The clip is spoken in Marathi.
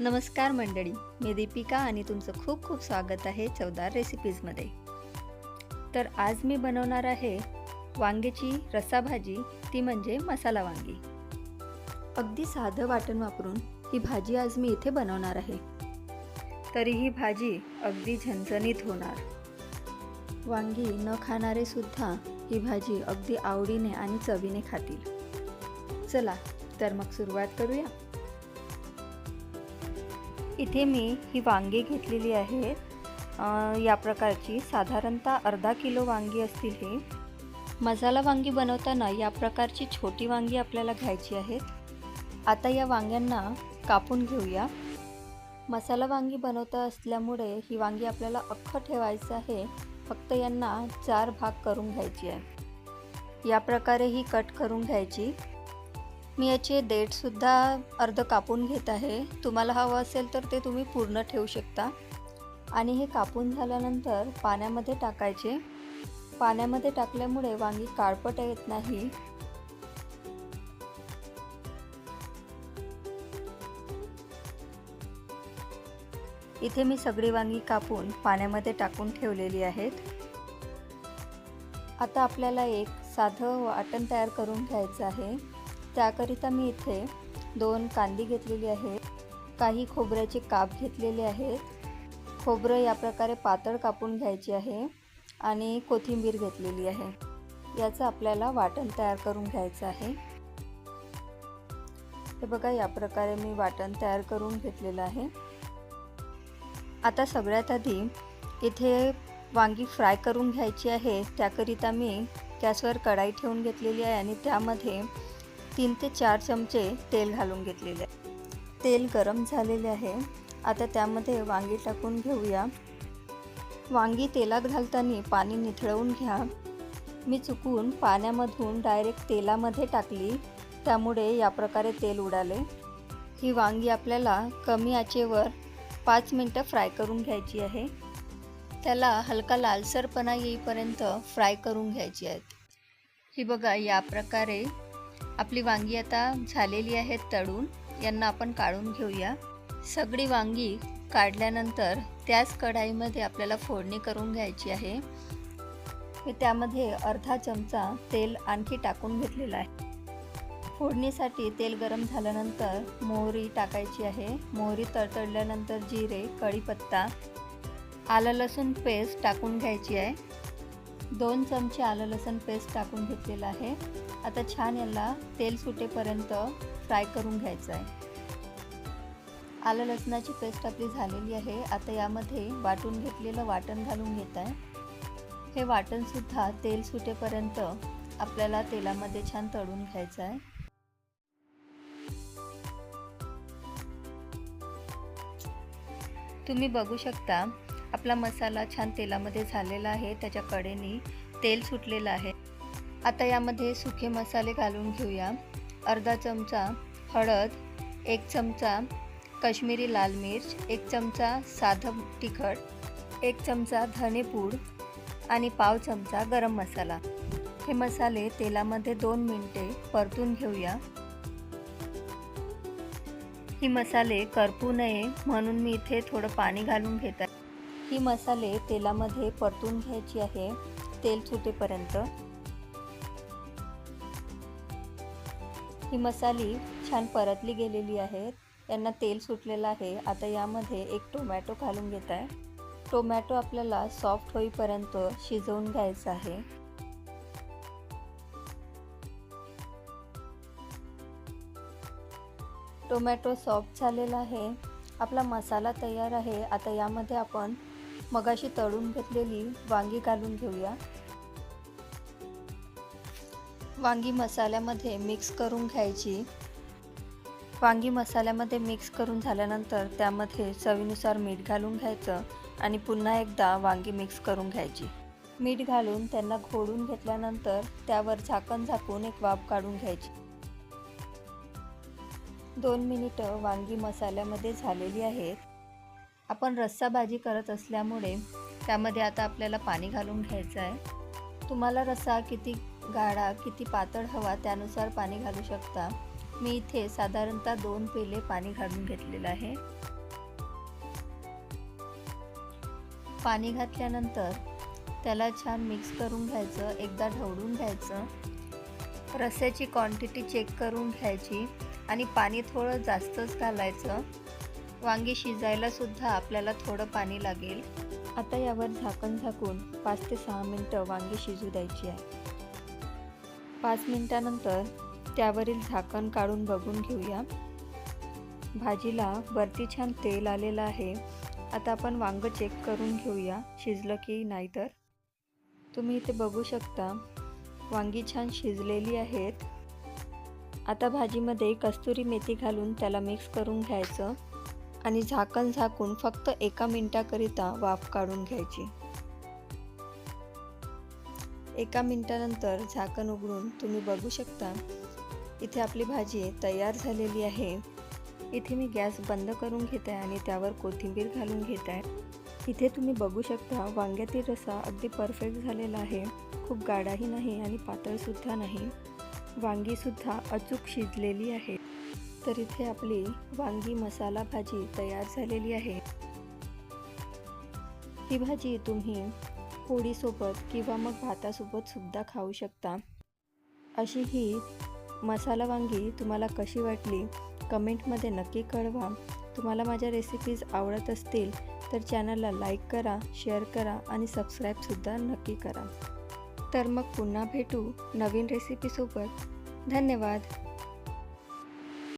नमस्कार मंडळी मी दीपिका आणि तुमचं खूप खूप स्वागत आहे चवदार रेसिपीजमध्ये. तर आज मी बनवणार आहे वांग्याची रसाभाजी ती म्हणजे मसाला वांगी. अगदी साधं वाटण वापरून ही भाजी आज मी इथे बनवणार आहे. तरी ही भाजी अगदी झणझणीत होणार. वांगी न खाणारे सुद्धा ही भाजी अगदी आवडीने आणि चवीने खातील. चला तर मग सुरुवात करूया. इथे मी ही वांगी घेतलेली आहेत या प्रकारची साधारणतः अर्धा किलो वांगी असतील हे. मसाला वांगी बनवताना या प्रकारची छोटी वांगी आपल्याला घ्यायची आहेत आता या वांग्यांना कापून घेऊया. मसाला वांगी बनवता असल्यामुळे ही वांगी आपल्याला अख्खं ठेवायचं आहे. फक्त यांना चार भाग करून घ्यायची आहे. या प्रकारे ही कट करून घ्यायची. मी याचे देठसुद्धा अर्ध कापून घेत आहे. तुम्हाला हवं असेल तर ते तुम्ही पूर्ण ठेवू शकता. आणि हे कापून झाल्यानंतर पाण्यामध्ये टाकायचे. पाण्यामध्ये टाकल्यामुळे वांगी काळपट येत नाही. इथे मी सगळी वांगी कापून पाण्यामध्ये टाकून ठेवलेली आहेत. आता आपल्याला एक साधं वाटण तयार करून घ्यायचं आहे. त्याकरिता मी इथे दोन कांदी घेतलेली आहे काही खोबऱ्याचे काप घेतलेले आहेत. खोबरं या प्रकारे पातळ कापून घ्यायची आहे आणि कोथिंबीर घेतलेली आहे. याचं आपल्याला वाटण तयार करून घ्यायचं आहे. हे बघा या प्रकारे मी वाटण तयार करून घेतलेलं आहे. आता सगळ्यात आधी इथे वांगी फ्राय करून घ्यायची आहे. त्याकरिता मी गॅसवर कढाई ठेवून घेतलेली आहे आणि त्यामध्ये तीन ते चार चमचे तेल घालून घेतलेले आहे. तेल गरम झालेले आहे. आता त्यामध्ये वांगी टाकून घेऊया. वांगी तेलात घालताना पाणी निथळवून घ्या. मी चुकून पाण्यामधून डायरेक्ट तेलामध्ये टाकली. त्यामुळे या प्रकारे तेल उडाले. ही वांगी आपल्याला कमी आचेवर पाच मिनटं फ्राय करून घ्यायची आहे. त्याला हलका लालसरपणा येईपर्यंत फ्राय करून घ्यायची आहेत ही बघा या प्रकारे आपली वांगी आता झालेली आहेत तळून. यांना आपण काढून घेऊया. सगळी वांगी काढल्यानंतर त्याच कढाईमध्ये आपल्याला फोडणी करून घ्यायची आहे. मी त्यामध्ये अर्धा चमचा तेल आणखी टाकून घेतलेला आहे. फोडणीसाठी तेल गरम झाल्यानंतर मोहरी टाकायची आहे. मोहरी तडतडल्यानंतर जिरे कढीपत्ता आलं लसूण पेस्ट टाकून घ्यायची आहे. दोन चमचे आलं लसूण पेस्ट टाकून घेतलेलं आहे. आता छान याला तेल सुटेपर्यंत फ्राय करून घ्यायचं आहे. आलं लसणाची पेस्ट आपली झालेली आहे. आता यामध्ये वाटून घेतलेलं वाटण घालून घेत आहे. हे वाटणसुद्धा तेल सुटेपर्यंत आपल्याला तेलामध्ये छान तळून घ्यायचं आहे. तुम्ही बघू शकता आपला मसाला छान तेलामध्ये झालेला आहे. त्याच्या कडेनी तेल सुटलेलं आहे. आता यामध्ये सुखे मसाले घालून घेऊया. अर्धा चमचा हळद एक चमचा काश्मीरी लाल मिर्च एक चमचा साधं तिखट एक चमचा धनेपूड आणि पाव चमचा गरम मसाला. हे मसाले तेलामध्ये दोन मिनटे परतून घेऊया. ही मसाले करपू नये म्हणून मी इथे थोडं पाणी घालून घेत आहे. ही मसाले तेलामध्ये परतून घ्यायची आहे. तेल सुटेपर्यंत. ही मसाली छान परतली गेलेली आहेत यांना तेल सुटलेलं आहे. आता यामध्ये एक टोमॅटो घालून घेत आहे. टोमॅटो आपल्याला सॉफ्ट होईपर्यंत शिजवून घ्यायचं आहे. टोमॅटो सॉफ्ट झालेला आहे. आपला मसाला तयार आहे. आता यामध्ये आपण मगाशी तळून घेतलेली वांगी घालून घेऊया. वांगी मसाल्यामध्ये मिक्स करून घ्यायची. वांगी मसाल्यामध्ये मिक्स करून झाल्यानंतर त्यामध्ये चवीनुसार मीठ घालून घ्यायचं आणि पुन्हा एकदा वांगी मिक्स करून घ्यायची. मीठ घालून त्यांना घोडून घेतल्यानंतर त्यावर झाकण झाकून एक वाफ काढून घ्यायची. दोन मिनिटं वांगी मसाल्यामध्ये झालेली आहेत. आपण रस्सा भाजी करत असल्यामुळे त्यामध्ये आता आपल्याला पाणी घालून घ्यायचं आहे. तुम्हाला रस्सा किती गाडा किती पातळ हवा त्यानुसार पाणी घालू शकता. मी इथे साधारणतः दोन पेले पाणी घालून घेतलेलं आहे. पाणी घातल्यानंतर त्याला छान मिक्स करून घ्यायचं एकदा ढवळून घ्यायचं. रस्याची क्वांटिटी चेक करून घ्यायची आणि पाणी थोडं जास्तच घालायचं. वांगी शिजायला सुद्धा आपल्याला थोडं पाणी लागेल. आता यावर झाकण झाकून पाच ते सहा मिनटं वांगी शिजू द्यायची आहे. पाच मिनटानंतर त्यावरील झाकण काढून बघून घेऊया. भाजीला वरती छान तेल आलेलं आहे. आता आपण वांग चेक करून घेऊया शिजलं की नाही तर. तुम्ही इथे बघू शकता वांगी छान शिजलेली आहेत. आता भाजीमध्ये कस्तुरी मेथी घालून त्याला मिक्स करून घ्यायचं आणि झाकण झाकून फक्त एका मिनटाकरिता वाफ काढून घ्यायची. एका मिनटानंतर झाकण उघडून तुम्ही बघू शकता. इथे आपली भाजी तयार झालेली आहे. इथे मी गॅस बंद करून घेत आहे आणि त्यावर कोथिंबीर घालून घेत. आहे इथे तुम्ही बघू शकता वांग्यातील रसा अगदी परफेक्ट झालेला आहे. खूप गाढाही नाही आणि पातळसुद्धा नाही. वांगीसुद्धा अचूक शिजलेली आहे. तर इथे आपली वांगी मसाला भाजी तयार झालेली आहे. ही भाजी तुम्ही पोळीसोबत किंवा मग भातासोबत सुद्धा खाऊ शकता. अशी ही मसाला वांगी तुम्हाला कशी वाटली? कमेंटमध्ये नक्की कळवा. तुम्हाला माझ्या रेसिपीज आवडत असतील तर चॅनलला लाईक करा शेअर करा आणि सबस्क्राईबसुद्धा नक्की करा. तर मग पुन्हा भेटू नवीन रेसिपीसोबत धन्यवाद!